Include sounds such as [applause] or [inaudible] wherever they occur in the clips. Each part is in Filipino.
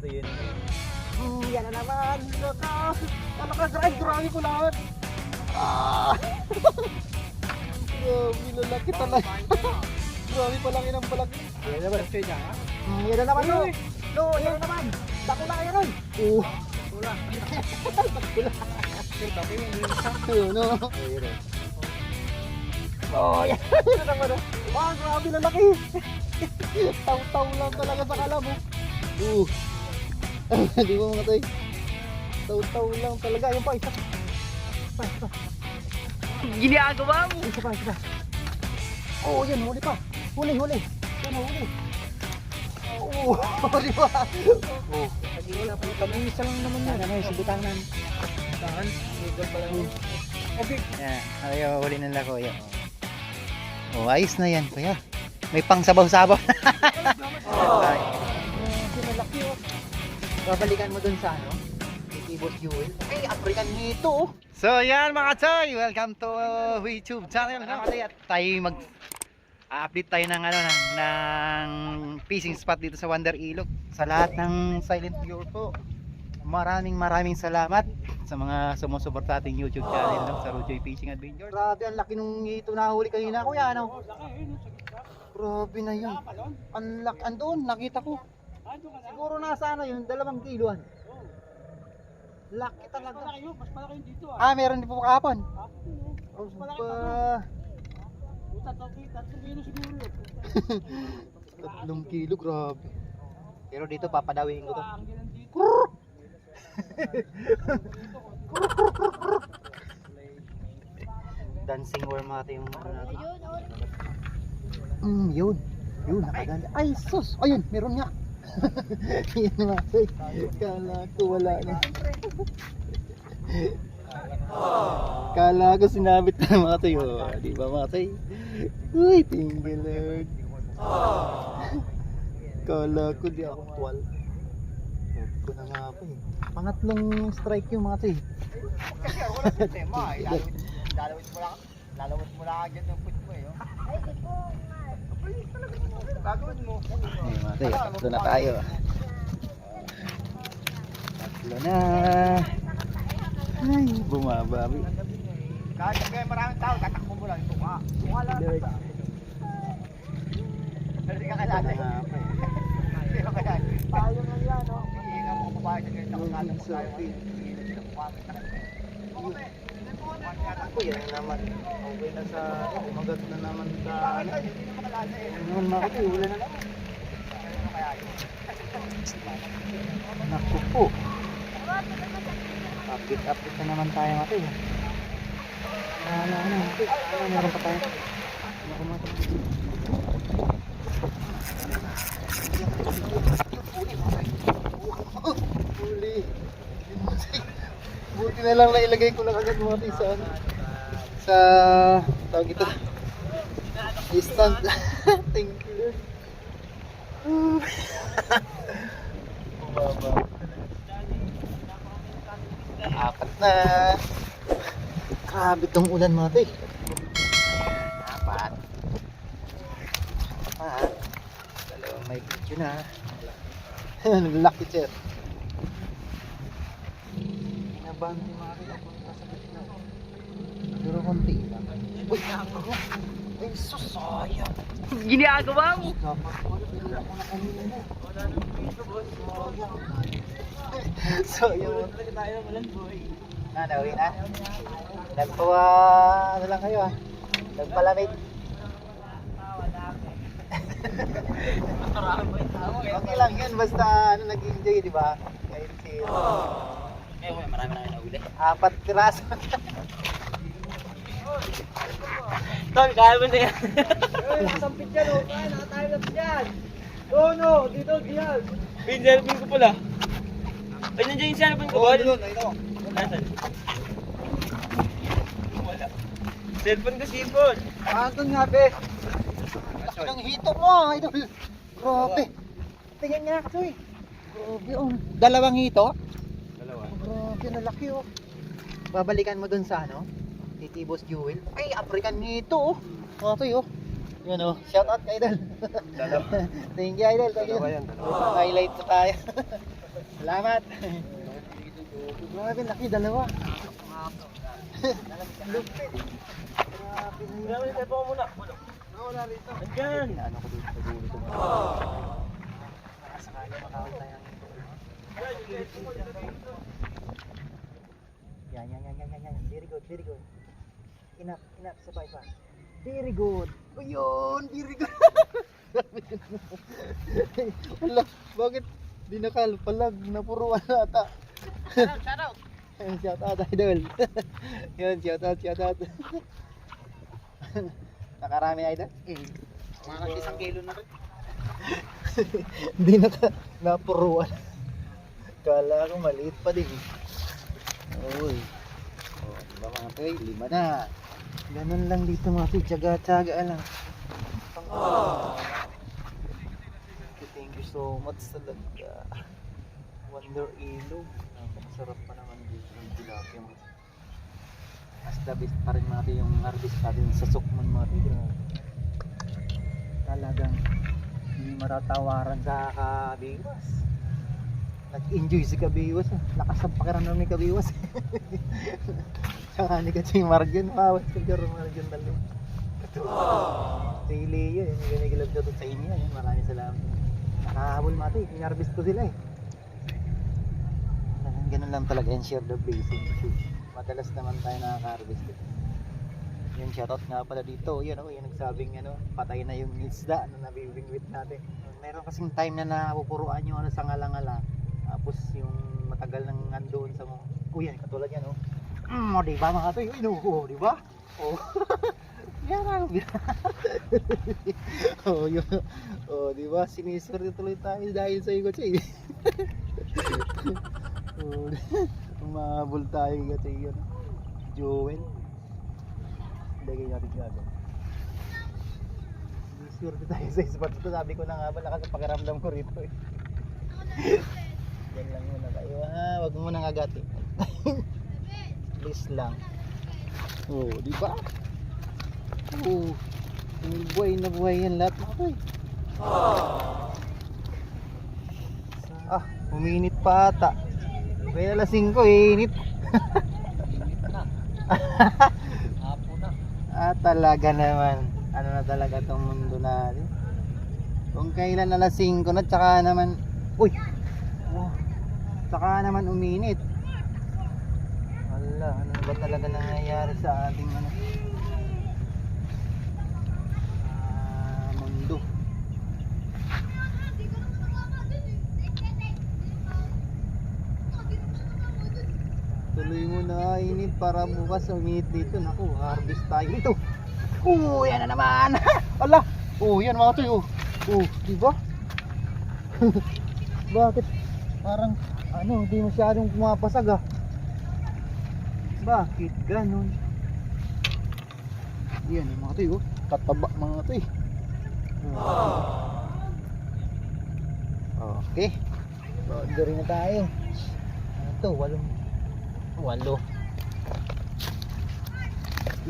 Ito yun. Hmm, yan na naman. Naka. Ano ka, drive? Grabe ko lahat. Ah! [laughs] Grabe, lalaki talaga. [laughs] Grabe palaki ng palaki. Yan naman. Hmm, yan na naman, no. No, yan na naman. Dako na yan, oy. Oo. Wala. [laughs] Tapi yung Ayun, no. Ayun eh. Oh, yan. Yan na naman, oh. Ah, grabe, lalaki. Taw-taw lang talaga sa kalam, oh. Di mo mga tay. Taw-taw lang talaga. Ayun pa, isa. Pa, isa. Ginagawa mo. Isa pa, isa pa. Oo, oh, yan, huli pa. Huli, huli. Yan, huli. Oo, [laughs] di ba? Oo. Wala pa. Kamisa lang naman yan. Ano, sibutan nan. Saan? Legal pa lang. Okay. Yan, ayaw, huli ng lako. Yan. Oh, ayos na yan, kuya. May pang sabaw-sabaw. [laughs] Ay, Grabe, malaki, oh. Babalikan mo dun sa ano? Boss Jewel. Ay, African nito, oh. So, yan mga choy. Welcome to YouTube channel. No? At tayo mag update tayo ng ano ng, ng fishing spot dito sa Wonder Ilog. Sa lahat ng silent viewer po. Maraming maraming salamat sa mga sumusuporta ating YouTube channel no? sa Rojoy Fishing Adventure. Grabe, ang laki nung ito nahuli kanina, kuya, ano? Grabe na yun. Ang laki, andun, nakita ko. Siguro nasa ano yun, dalawang kiloan. Laki talaga. Mas malaki yung dito Ah, meron din po kahapon. Oh, malaki ba? Tatlong kilo siguro yun. [laughs] Tatlong kilo, grabe. Pero dito papadawin ko to. Dito. [laughs] Dancing worm ata yung ano natin. Mm, yun. Yun, nakaganda. Ay, sus! Ayun, meron nga. Yan nga, say. Kala ko wala na. Kala ko sinabit na mga tayo. Di ba mga tayo? Uy, thank you Lord. Kala ko di ako kwal. Huwag ko na nga pa eh. Pangatlong strike yung mga tayo. Wala sistema. [laughs] Lalawit mo lang. Lalawit mo lang agad ng put mo eh. oh. Gagawin mo. Ay, tayo, tatlo na tayo. Tatlo na. Ay, bumabawi. Kahit kaya maraming tao, tatakbo mo lang. Ito nga. Wala na Lord. sa. Hindi ka kalala. Hindi ka na yan, no? Hindi ka tayo. akin. Hindi. Ako yan naman. Okay na sa umagat na naman sa ano. Na eh. Ano naman. Naku po. Update update na naman tayo mga. Ano ano? Ano meron pa tayo? Naku mga kapatid. Huli. Buti na lang nailagay ko lang agad mga kapatid sa ano. Sa tawag ito. Distant. [laughs] Thank you. Baba. Apat na. Grabe tong ulan mga tay. Apat. Apat. Dalawang may video na. [laughs] Lucky chair. Inabante mga tay. Ako sa gitna. Pero konti lang. Uy, ako. Ay, susayang. Ginagawa mo. Dapat ko na pinila ko na kanina na. So, yun. tayo ng ulan, boy. Na, nauwi na. Nagpawa, ano lang kayo ah. Nagpalamig. okay lang yun, basta ano, nag-enjoy, di ba? Kahit si... Eh, marami na kinahuli. Apat piraso. Tol, kaya mo na yan. Sampit yan oh. Kaya nakatayo na dyan. No, no. Dito, diyan. Pinselfie ko pala. Ay, nandiyan yung cellphone ko, Oh, bol. doon. Ayun. Nasaan? Wala. Cellphone ko, sipon. Andun nga, be. Laki ng hito mo, ah, idol. Grabe. Tingnan nga, Kasoy. Grabe, oh. Dalawang hito? Dalawa. Grabe, nalaki, oh. Babalikan mo dun sa ano? Titi Boss Jewel. Ay, African nito, oh. Kasoy, oh. Yun oh, shout out kay Idol. [laughs] Thank you Idol, thank you. Yan, dalawa. Highlight na tayo. [laughs] Salamat. Grabe, laki dalawa. Lupit. Grabe na mo muna. Wala rito. Andyan. Ano ko dito sa dulo ito. Sakali makawin tayo ng Yan, yan, yan, yan, yan, yan. Very good, very good. Enough, enough, sabay pa. Very good. O yun, very good. [laughs] Wala, bakit di nakalpalag na puro wala ata? Shout out. Ayun, shout out idol. Yun, shout out, shout out. Nakarami idol? Eh, Mga isang kilo na rin. [laughs] Hindi na napuruan. Kala ko maliit pa din. Uy. Oh, diba mga toy? Lima na. Ganun lang dito mga toy. Tsaga-tsaga lang. Oh. Thank you so much talaga. Wonder Ilog. Napakasarap pa naman dito ng tilapia mga. Mas the best pa rin mga toy yung harvest natin sa Sukman mga. Grabe. Talagang hindi maratawaran sa kabiwas. Nag-enjoy si kabiwas. ah. Lakas ang pakiramdam ni kabiwas. [laughs] Saka ni kasi Marjan. Mawat ka dyan Marjan dalo. Ito. Si Leo, yun yung ginigilab ko sa inyo. Yun, maraming salamat. Nakahabol mati. Inarbist ko sila eh. Ganun, lang talaga yan. Share the blessing. Madalas naman tayo nakaka-harvest eh. Yung shoutout nga pala dito, yun ako, yung nagsabing ano, patay na yung isda na nabibingwit natin. Meron kasing time na napupuruan yung ano sa ngala-ngala. Tapos yung matagal nang nandoon sa mga, oh yan, katulad yan oh. Mm, oh, di ba mga to, yun, oh, di ba? Oh. [laughs] yan ang [laughs] oh, yun. Oh, di ba? Siniswerte tuloy tayo dahil sa ikot siya. [laughs] oh, umahabol tayo kasi yun. Joel. Lagay natin gago. Swerte tayo sa spot ito. Sabi ko na nga ba, ang pakiramdam ko rito eh. Yan lang muna kayo ha. Huwag mo nang agatin. [laughs] Please lang. Oh, di ba? Oh, buhay na buhay yan lahat mga boy. Ah, uminit pa ata. Kaya lasing ko, eh, init. [laughs] Apo na. Ah, talaga naman. Ano na talaga tong mundo natin. Kung kailan alas 5 na, tsaka naman, uy! Oh, tsaka naman uminit. Wala, ano ba talaga nangyayari sa ating ano? Ah, mundo. Tuloy mo na init para bukas uminit dito. Naku, harvest tayo dito. Oo, yan na naman. Ala. Oo, yan mga toy. Oh, oh di ba? [laughs] Bakit? Parang ano, hindi masyadong pumapasag ah. Bakit ganun? Yan yung mga oh. Kataba mga toy. Okay. Boundary na tayo. Ano to? Walong Walo.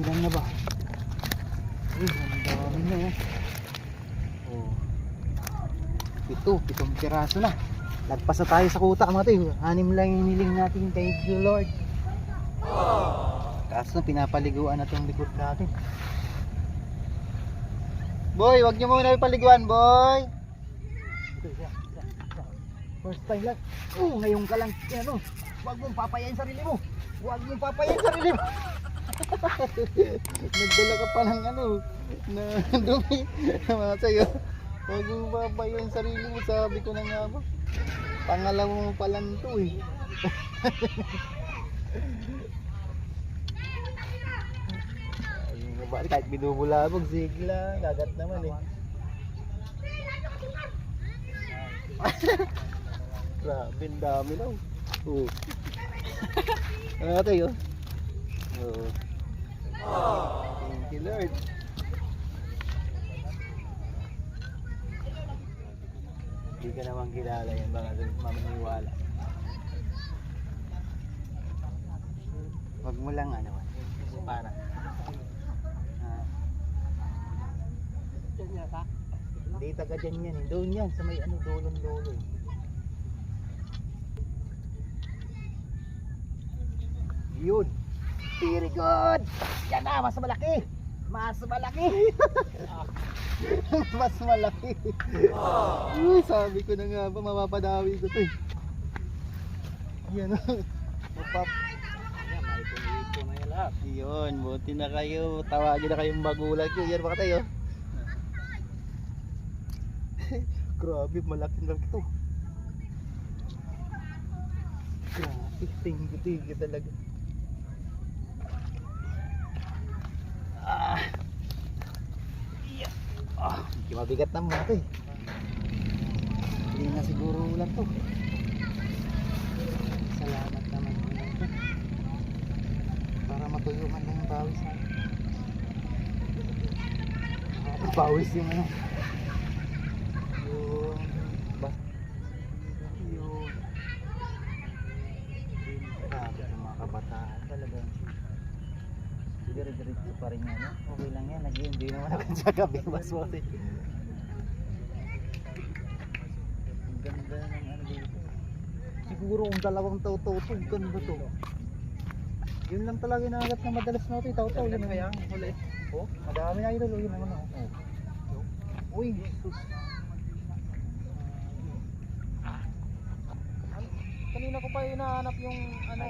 Ilan na ba? Uy, ang dami na oh. Oh. Pito, pitong piraso na. Lagpas na tayo sa kuta mga tayo. Anim lang yung hiniling natin. Thank you Lord. Kaso pinapaliguan na itong likod natin. Boy, wag niyo muna ipaliguan, boy. First time lang. Oh, ngayon ka lang. Ano? Huwag mong papayain sarili mo. Huwag mong papayain sarili mo. [laughs] Nagdala ka pa ng ano, na dumi. [laughs] Mga sa'yo. Huwag mong papayain sarili mo. Sabi ko na nga ba. Pangalawa mo pa lang to eh. Ba, kahit binubulabog, sige lang. Gagat naman eh. [laughs] Grabe, ang dami lang. Oo. Ano tayo? Oo. Thank you Lord. Hindi ka naman kilala yan baka mamaniwala. Wag mo lang ano. Parang. Ah. Hindi taga dyan yan eh. Doon yan sa may ano dolon lolo. eh. Yun. Very good. Yan na, mas malaki. Mas malaki. [laughs] mas malaki. Uy, sabi ko na nga ba, mapapadawi ko to eh. Yan. Mapap. Yan, may ipon na yung lahat. Yun, buti na kayo. Tawagin na kayong magulang ko. Yan baka tayo. [laughs] Grabe, malaki na ito. Grabe, tinggi-tinggi talaga. Medyo mabigat naman ito eh. Hindi na siguro ulan to. Salamat naman ulan to. Para matuyo man lang yung bawis na. Bawis yung ano. Yung. Yung mga kabataan talaga. Dire-diretso pa rin yan. Okay lang yan. Nag-enjoy naman ako [laughs] sa gabi. Mas mati. Ang ganda ng ano dito. Siguro kung dalawang tao-tao to, ganda to. Yun lang talaga yung nagat na madalas natin. Tao-tao. Yun kaya ang huli. Oh, madami na idol. Yun naman ako. Oh. Uy, sus. Kanina ko pa hinahanap yung ano,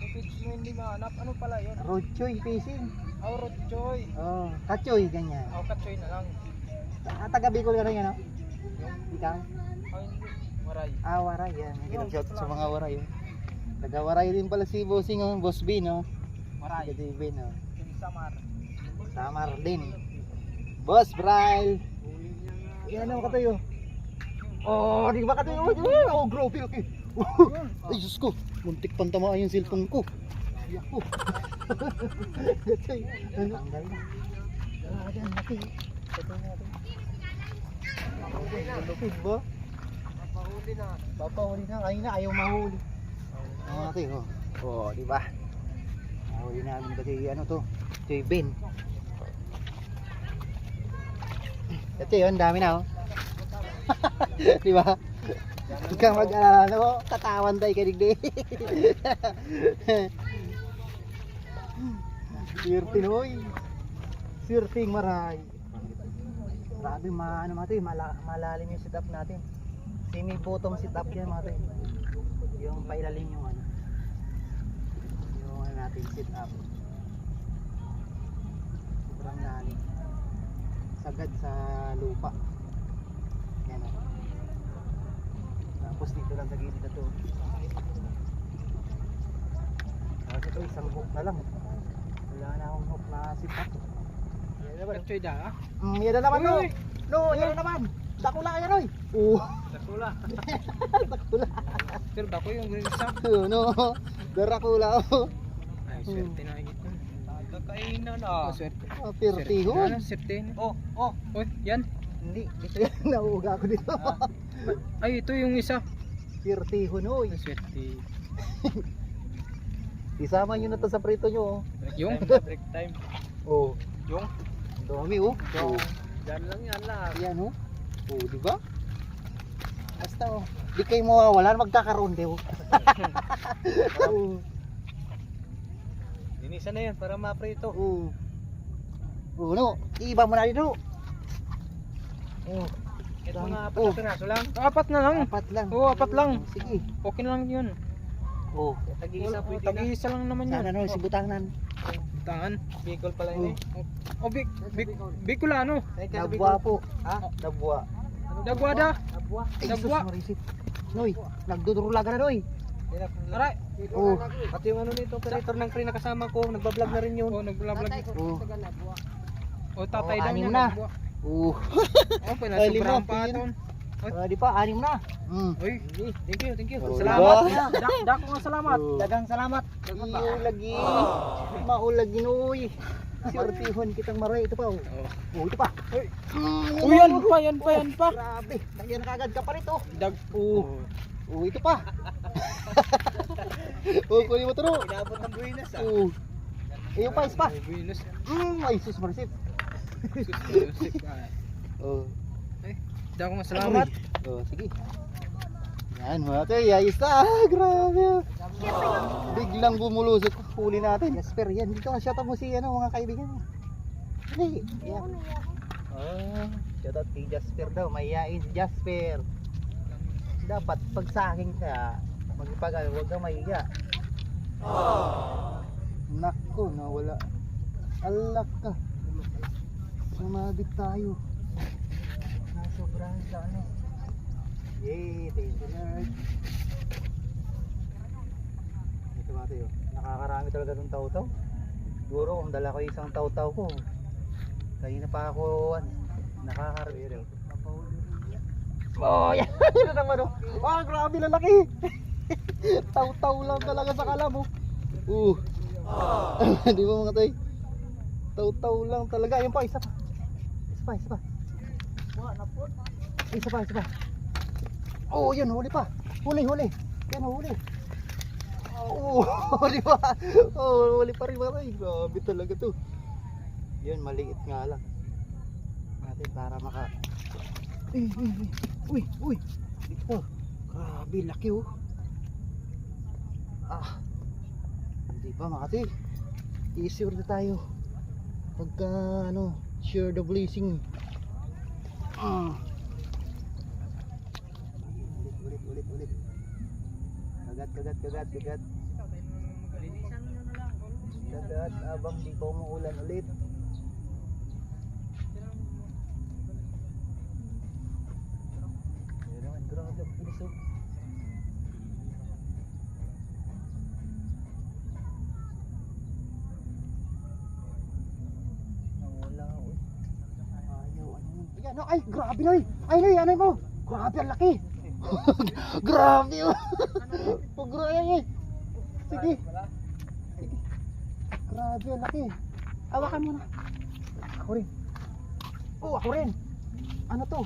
yung page mo hindi mahanap. Ano pala yun? Rochoy fishing. Aurot Choy. Oh, kachoy ganyan. Aw, Katchoy na lang. Ah, taga Bicol ka rin yan, no? Ikaw? Ay, Maray. Ah, waray yan. May shout sa mga waray. Oh. Taga waray din pala si Bossing, oh. Boss B, no? Taga Maray. Divin, oh. Yung Samar. Samar din. Boss Bryle. Yan naman katayo. Oh, di ba katayo? Oh, grabe, okay. Ay, Diyos ko. Muntik pang tamaan yung cellphone ko. Iyak ko. Gatay. Ano? Tanggal na. Ah, dyan, natin. Ito natin. Lupit ba? Mahuli na. Papahuli na. Kanina ayaw mahuli. Ano natin, oh. Oh, di ba? Mahuli namin kasi ano to. Yung bin. Ito yun, dami na oh. [laughs] di ba? Huwag kang mag-alala, no? Tatawan tayo kadigdi. [laughs] Sirtin, hoy. Sirting maray. Grabe, ma ano mati, mala, malalim yung sit up natin. Semi bottom sit up yan mati. Yung pailalim yung ano. Yung ano natin sit up. Sobrang lalim. Sagad sa lupa. Yan o. Tapos dito lang sa gilid na to. Tapos ito isang hook na lang. Wala na akong hook na sit up. Yan naman. Katchoy da, ha? Mm, yan na naman no. No, yan na naman. Dakula yan oy. Oo. [laughs] Sakula. [laughs] Dakula. Pero bako yung isa. Oo, no. Darakula oh. Ay, swerte na ito. Kakainin na. Oh, swerte. Ah, Pertihon. Ano, swerte. Oh, oh. Oh, yan. Hindi, ito yan. [laughs] Nauuga ko dito. Ay, ito yung isa. Pertihon oy. Ay, swerte. [laughs] Isama nyo na to sa prito nyo. Yung? Break time. Oh. Yung? Ang Dami oh. Oh. Diyan lang yan lahat. Yan oh. Oh, di ba? Basta oh. Di kayo mawawalan, magkakaroon din oh. oh. Linisan na yan para maprito. Oh. Oh, no. Iiba mo na dito. Oh, Ito mga apat Oh. na piraso lang. Apat na lang. apat lang. Oo, apat lang. Sige. Okay na lang yun. Oh. Tag-iisa oh, Tag-iisa lang naman yun. Sana no, si Butangan. Tangan. Bicol pala yun eh. Oh, Bic Bic Bicolano. Dabwa po. Ha? Dabwa. Dabwa. sus, marisit. Noy, nagdudurula ka na, Noy. Aray. Oh. Pati yung ano nito, operator ng crane na kasama ko, nagbablog na rin yun. Oo, nagbablog. Oh. O, tatay Oh, daw niya. na. Oh. [laughs] Oh, pala sobrang pa pingin. ito. Ah, di pa, anim na. Mm. Uy, thank you, thank you. Oh, Salamat. diba? Dak, dak mo salamat. Oh. Dagang salamat. Iyo lagi. Maulagi noy. Sirtihon kitang maray ito pa. Oh, oh ito pa. Uy. Mm, Uy, yan pa, yan pa, yan pa. Grabe. Nagyan kagad ka pa rito. Dag, oh. Oh, ito pa. [laughs] oh, kunin mo to. no. Inabot ng buwinas Oh. Iyo pa, isa pa. Buwinas. Mm, ay sus marsit. Oh. Hindi ako masalamat. Oh, sige. Yan mga tay, ayos na. Ah, grabe. Biglang bumulusot. Huli natin. Jasper, yan. Dito ka shot mo si ano, mga kaibigan. Dali. Yan. Oh, shout out kay Jasper daw. Mayayain si Jasper. Dapat pag sa akin ka, magpag ano, huwag kang mahiga. Nako, nawala. Alak ka. Sumabit tayo. Nasobrahan sa ano. Yay, thank you Lord. Mga tayo. Nakakarami talaga ng tau-tau. Siguro kung dala ko isang tau-tau ko. Kanina pa ako ano, nakakarami. Oh, yan. Ito naman oh. Ah, grabe lalaki. [laughs] Taw-taw lang talaga sa kalamo. Uh. [laughs] Di ba mga tay? Taw-taw lang talaga. Ayun pa, isa pa. Isa pa, isa pa. Isa pa, isa pa. Oh, yun, huli pa. Huli, huli. Yan, huli. Oh, huli pa. Oh, huli pa rin mga tay. Grabe talaga to. Yun, maliit nga lang. Natin para maka... Uy, uy, uy. Dito. Grabe, laki oh. Ah. Hindi pa makati. I-sure na tayo. Pagka ano, share the blessing. Ah ulit, ulit, ulit. Kagat, kagat, kagat, kagat. Kagat, abang di pa umuulan ulit. Grabe. Ayaw, ano ay, grabe na eh. Ay, ay, ano mo? Grabe, ang laki. [laughs] grabe oh. Eh. [laughs] Sige. Sige. Grabe, laki. Awakan mo na. Ako rin. Oh, ako rin. Ano to?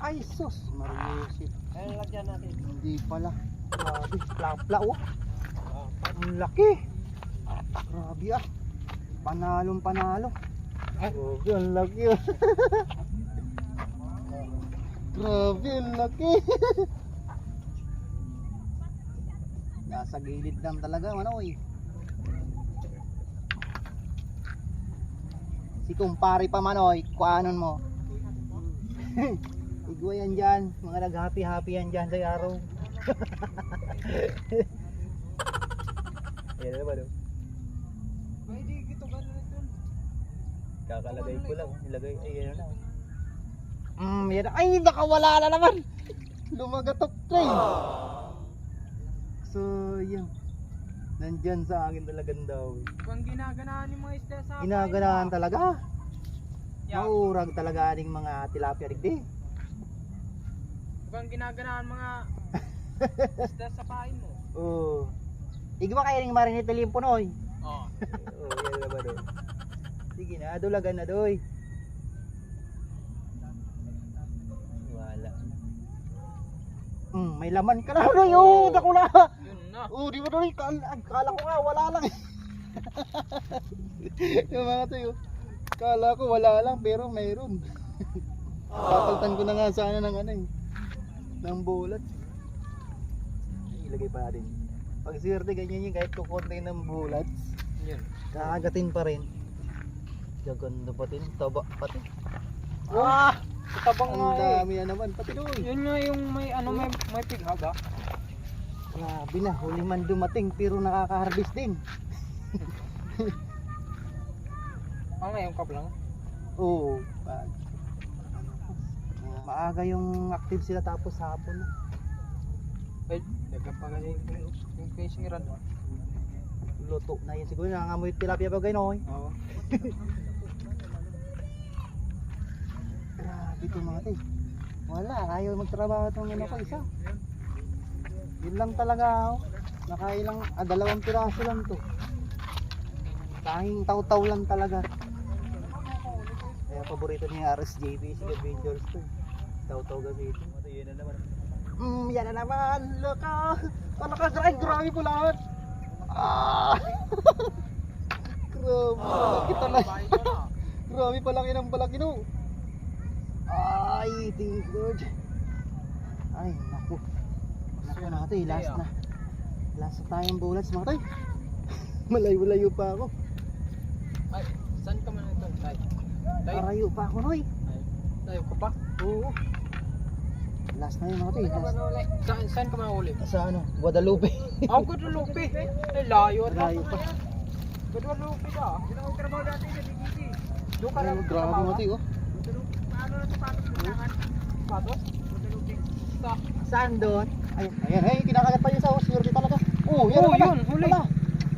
Ay, sus. Mariusip. Ayun, lagyan natin. Hindi pala. Grabe, pla-pla oh. Ang laki. Grabe ah. Panalong panalo. Grabe, ang laki oh. [laughs] Grabe, ang laki. [laughs] Nasa gilid lang talaga, manoy. Si kumpare pa manoy, kuanon mo. [laughs] Igwa yan dyan, mga nag-happy-happy yan dyan sa araw. [laughs] Yan naman oh. Ay, di gito ka na ito. Kakalagay ko lang, nilagay, ay yan na. Mm, yan na. Ay, nakawala na naman. [laughs] Lumagatok ka eh. So, yan. Nandyan sa akin talagang daw. Kung ginaganaan yung mga isda sa Ginaganahan talaga. Yeah. Maurag talaga aning mga tilapia digdi. Kung ginaganaan mga isda sa pain mo. Oo. Igwa kayo ring marinate limpo noy. Oo. Oo, yan na ba do? Sige na, adulagan na doy. Wala. Hmm, may laman ka na doy. Oh, dako na. Yun. Oh, di ba doy? Kala, kala ko nga wala lang. [laughs] Yung mga tayo. Kala ko wala lang pero mayroon. Papaltan ko na nga sana ng ano eh. Ng bulat. Ilagay pa natin. Pag swerte ganyan yung kahit kukonti ng bulat. Yun. Kakagatin pa rin. Gaganda pa din, taba pati. Ah! Tabang nga Ang eh. dami na naman, pati doon. Yun nga yung may ano may may pighaba. Grabe na, huli man dumating pero nakaka-harvest din. [laughs] Ah, ngayon ka lang. Oo. pag- Maaga yung active sila tapos hapon. Ay, nagkapagaling yung fishing rod. Luto na yun siguro, nangangamoy tilapia pa gano'n. Oo. [laughs] Grabe ito mga tay. Wala, ayaw magtrabaho itong ano ko isa. Yun lang talaga ako. Nakailang, ah, dalawang piraso lang to. Tanging taw-taw lang talaga. Kaya paborito niya RSJB si Adventures to. eh. Taw-taw gamitin. Ito yun na naman. Mm, yan na naman. Loka. Ano ka, grabe, grabe po lahat. Ah! [laughs] grabe, laki [laughs] talaga. Grabe palaki ng palaki no. Ay, thank God. Ay, Naku mga tay, last na. Last na tayong bullets mga tay. [laughs] Malayo-layo pa ako. Ay, saan ka man ito? Tay. Tay, Parayo pa ako, Noy. tayo ka pa. Oo. Last na yun mga. Last. Saan, saan ka man uli? Sa ano? Guadalupe. [laughs] Ako, Guadalupe. Ay, layo na. Malayo pa. Guadalupe ka. Yun ang trabaho natin sa DGC. Doon ka Ay, lang grabe mga tay, oh. Paano na mo lang? Sapatos? Guadalupe. Sa. Saan doon? Ay, ayan, ay, kinakagat pa yun sa swerte talaga. Oh, yan Oo, pala. yun, huli. Ala,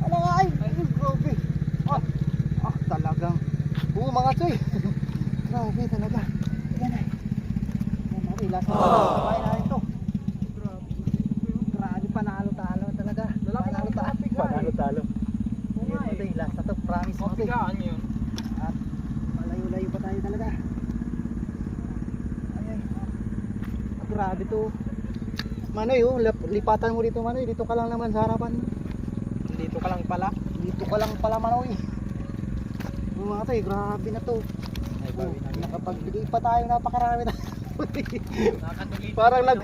ala nga, ay, ay, grabe. Ah, ah, talagang. Oo, mga choy. [laughs] grabe talaga. Yan ay. Yan, mga choy, last na. Sabay na ito. Grabe, panalo-talo talaga. Panalo-talo. Panalo-talo. Yan, mga choy, last na to. Promise, mga choy. Mabigaan yun. At malayo-layo pa tayo talaga. Ayan. Grabe to. Manoy, oh, lipatan mo dito Manoy. Dito ka lang naman sa harapan. Dito ka lang pala. Dito ka lang pala Manoy. Oh, mga tay, grabe na to. Ay, Oh, nakapagbigay pa tayo napakarami na. Parang nag...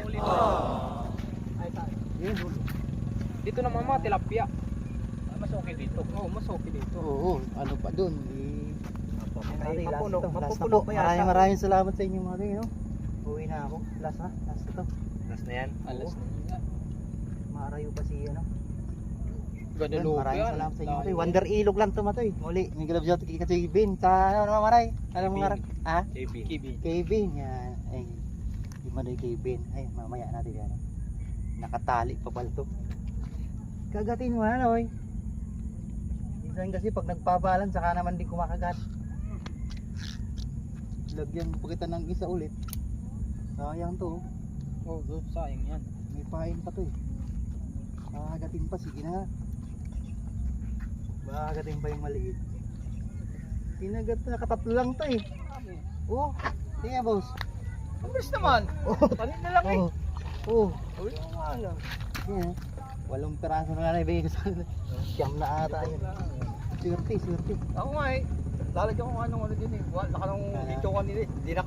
Ay, tayo. Yun. Dito naman mga tilapia. Mas okay dito. Oo, mas okay dito. Oo, ano pa dun. Eh, mapuno. Mapupuno pa. Maraming maraming salamat sa inyo mga tay, no? Uwi na ako. Last na. Last na yan? Alas Oo. na. Marayo pa si ano. Guadalupe Maraming yan. salamat sa inyo. Matoy. Wonder Ilog lang to matoy. Muli, may galab siya kay Bin. Sa ano naman maray? Alam mo nga? Ha? KB. Kay Bin. Yan. Ay, di manoy kay Bin. Ay, mamaya natin yan. Nakatali pa pala to. Kagatin mo ano oy. Minsan kasi pag nagpabalan, saka naman di kumakagat. Lagyan pa kita ng isa ulit. Sayang to. Oh. Oh, sayang yan. May pain pa to eh. Kakagatin pa, sige na. Kakagatin pa yung maliit. Kinagat na, katatlo lang to eh. Oo, oh, tingnan boss. Ang bilis naman. Oo, Palit na lang eh. oo. Oo, Uy, nga lang. yan. Walong piraso na lang ibigay ko sa kanila. Siyam na ata yun. Swerte, swerte. Ako nga eh. Lalagyan ko nga nung ano din eh. Wala ka nung dito kanina eh. Hindi na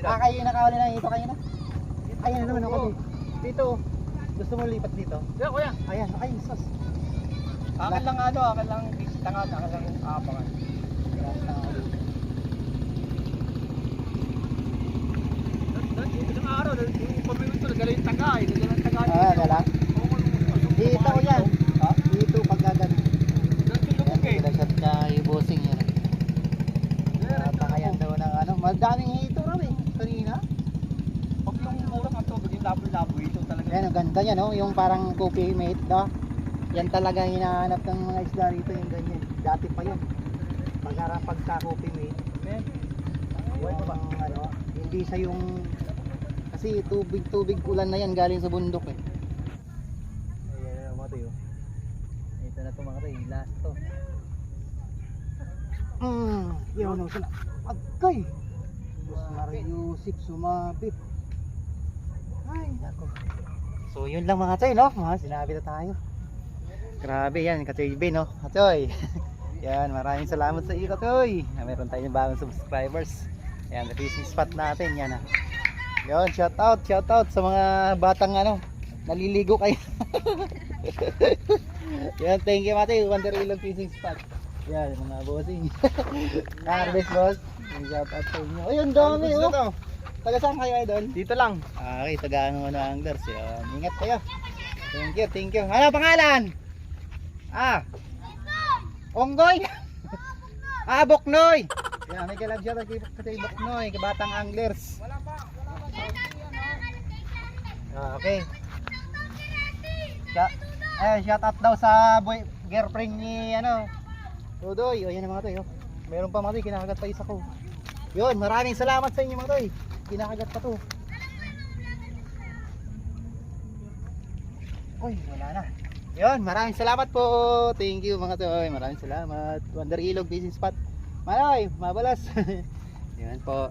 na. Ah, kayo nakawali na ito kayo na? Ayan na naman ako Oo. eh. Dito, gusto mo lipat dito? Kaya kuya. Ayan, ay, sus. Akin lang ano, akin lang tangan, akin lang dito. Isang araw, yung pamilya ito, nagala yung taga eh. Nagala yung taga. Ah, dala? Dito ko yan. Dito pag gagano. Nagsulubog eh. Niya yung bossing yan. Napakayan daw ng ano. Madaming raw eh. Kanina. Pag yung murang ang tubig, yung labo-labo, ito talaga. Ayan, ang ganda niya no. Yung parang coffee mate no. Yan talaga hinahanap ng mga isda rito yung ganyan. Dati pa yun. Pag pagka coffee mate. Yung ano, hindi siya yung kasi tubig-tubig ulan na yan galing sa bundok eh. Ayan, mga tayo. Ito na to mga tayo, last to. Hmm, yun na sila. Agkay! Mariusip, sumabit. Ay, nako. So yun lang mga tayo, no? Mga sinabi na tayo. Grabe yan, Katoy B, no? Katoy. [laughs] yan, maraming salamat sa iyo, Katoy. Meron tayong bagong subscribers. Yan, the fishing spot natin, yan ah. Yun, shout out, shout out sa mga batang ano, naliligo kayo. [laughs] yan, thank you Mate, Wonder Ilog Fishing Spot. Yan, mga bossing. [laughs] Harvest boss. Shout out sa inyo. Ayun, dami oh. Taga saan kayo idol? Dito lang. Ah, Okay, taga ano ano anglers. Yan. Ingat kayo. Thank you, thank you. Ano pangalan? Ah. Onggoy. [laughs] ah, Boknoy. Yan, may kalab siya kay kay Boknoy, kay batang anglers. Wala pa, wala pa. Ah, okay. Eh, shout out daw sa boy, girlfriend ni ano. Tudoy, o yan mga toy. Oh. Meron pa mga toy, kinakagat pa isa ko. Yun, maraming salamat sa inyo mga toy. Kinakagat pa to. Uy, wala na. Yun, maraming salamat po. Thank you mga toy. Maraming salamat. Wonder Ilog Fishing Spot. Maloy, mabalas. [laughs] Yan po.